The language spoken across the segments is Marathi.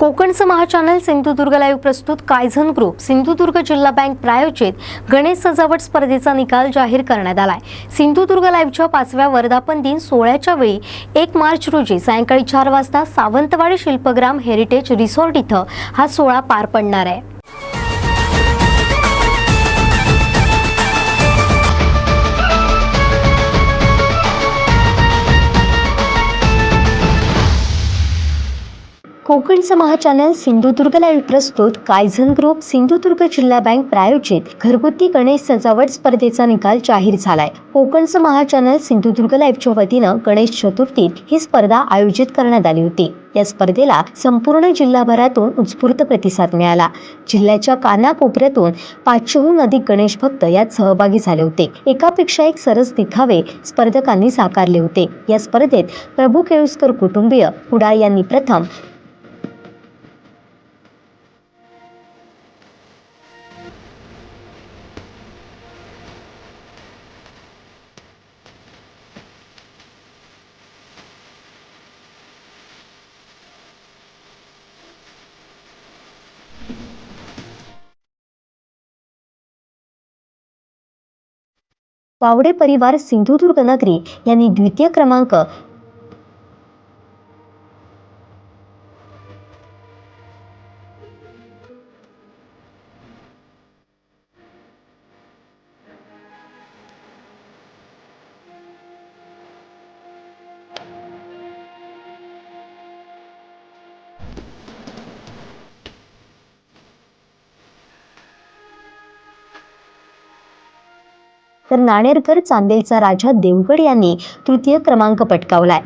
कोकणचं महाचॅनल सिंधुदुर्ग लाईव्ह प्रस्तुत कायझन ग्रुप सिंधुदुर्ग जिल्हा बँक प्रायोजित गणेश सजावट स्पर्धेचा निकाल जाहीर करण्यात आलाय. सिंधुदुर्ग लाईव्हच्या पाचव्या वर्धापन दिन सोहळ्याच्या वेळी एक मार्च रोजी सायंकाळी चार वाजता सावंतवाडी शिल्पग्राम हेरिटेज रिसॉर्ट इथं हा सोहळा पार पडणार आहे. कोकणचं महाचॅनल सिंधुदुर्ग लाईव्ह प्रस्तुत कायझन ग्रुप सिंधुदुर्ग जिल्हा बँक प्रायोजित घरगुती गणेश सजावट स्पर्धेचा निकाल जाहीर झालाय. कोकणचं महाचॅनल सिंधुदुर्ग लाईव्हच्या वतीनं गणेश चतुर्थीत ही स्पर्धा आयोजित करण्यात आली होती. या स्पर्धेला संपूर्ण जिल्हाभरातून उत्स्फूर्त प्रतिसाद मिळाला. जिल्ह्याच्या कानाकोपऱ्यातून पाचशेहून अधिक गणेश भक्त यात सहभागी झाले होते. एकापेक्षा एक सरस दिखावे स्पर्धकांनी साकारले होते. या स्पर्धेत प्रभू केळुसकर कुटुंबीय कुडाळ यांनी प्रथम वावडे परिवार सिंधुदुर्ग नगरी यांनी द्वितीय क्रमांक तर नाणेरकर चांदेलचा राजा देवगड यांनी तृतीय क्रमांक पटकावलाय.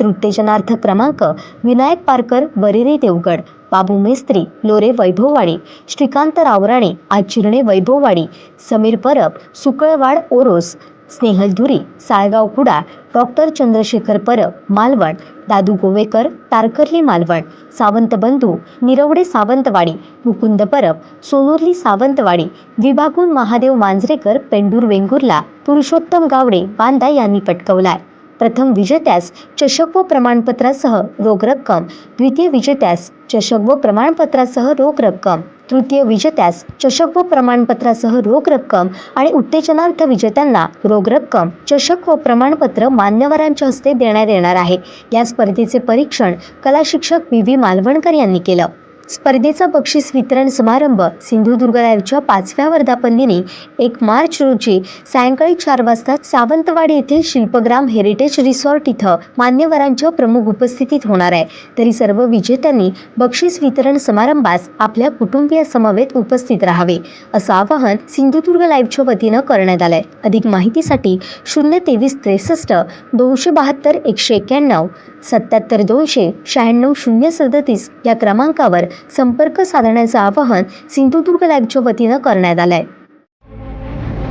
तृतीयजनार्थ क्रमांक विनायक पारकर वरिरे देवगड बाबू मेस्त्री लोरे वैभववाडी श्रीकांत रावराणे आचिरणे वैभववाडी समीर परब सुकळवाड ओरोस स्नेहल धुरी साळगाव कुडा डॉक्टर चंद्रशेखर परब मालवण दादू गोवेकर तारकर्ली मालवण सावंत बंधू निरवडे सावंतवाडी मुकुंद परब सोनुर्ली सावंतवाडी विभागून महादेव मांजरेकर पेंडूर वेंगुर्ला पुरुषोत्तम गावडे बांदा यांनी पटकवलाय. प्रथम विजेत्यास चषक व प्रमाणपत्रासह रोख रक्कम द्वितीय विजेत्यास चषक व प्रमाणपत्रासह रोख रक्कम तृतीय विजेत्यास चषक व प्रमाणपत्रासह रोख रक्कम आणि उत्तेजनार्थ विजेत्यांना रोख रक्कम चषक व प्रमाणपत्र मान्यवरांच्या हस्ते देण्यात येणार आहे. या स्पर्धेचे परीक्षण कला शिक्षक बी व्ही मालवणकर यांनी केलं. स्पर्धेचा बक्षीस वितरण समारंभ सिंधुदुर्ग लाईव्हच्या पाचव्या वर्धापनदिनी एक मार्च रोजी सायंकाळी चार वाजता सावंतवाडी येथील शिल्पग्राम हेरिटेज रिसॉर्ट इथं मान्यवरांच्या प्रमुख उपस्थितीत होणार आहे. तरी सर्व विजेत्यांनी बक्षीस वितरण समारंभास आपल्या कुटुंबियासमवेत उपस्थित राहावे असं आवाहन सिंधुदुर्ग लाईव्हच्या वतीनं करण्यात आलंय. अधिक माहितीसाठी शून्य तेवीस त्रेसष्ट दोनशे बहात्तर एकशे एक्क्याण्णव सत्याहत्तर दोनशे शहाण्णव शून्य सदतीस या क्रमांकावर संपर्क साधण्याचं आवाहन सिंधुदुर्ग लाईव्हच्या वतीनं करण्यात आलंय.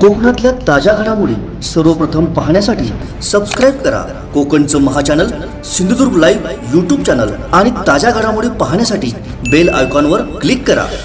कोकणातल्या ताज्या घडामोडी सर्वप्रथम पाहण्यासाठी सबस्क्राईब करा. कोकणचं महाचॅनल सिंधुदुर्ग लाईव्ह यूट्यूब चॅनल आणि ताज्या घडामोडी पाहण्यासाठी बेल आयकॉनवर क्लिक करा.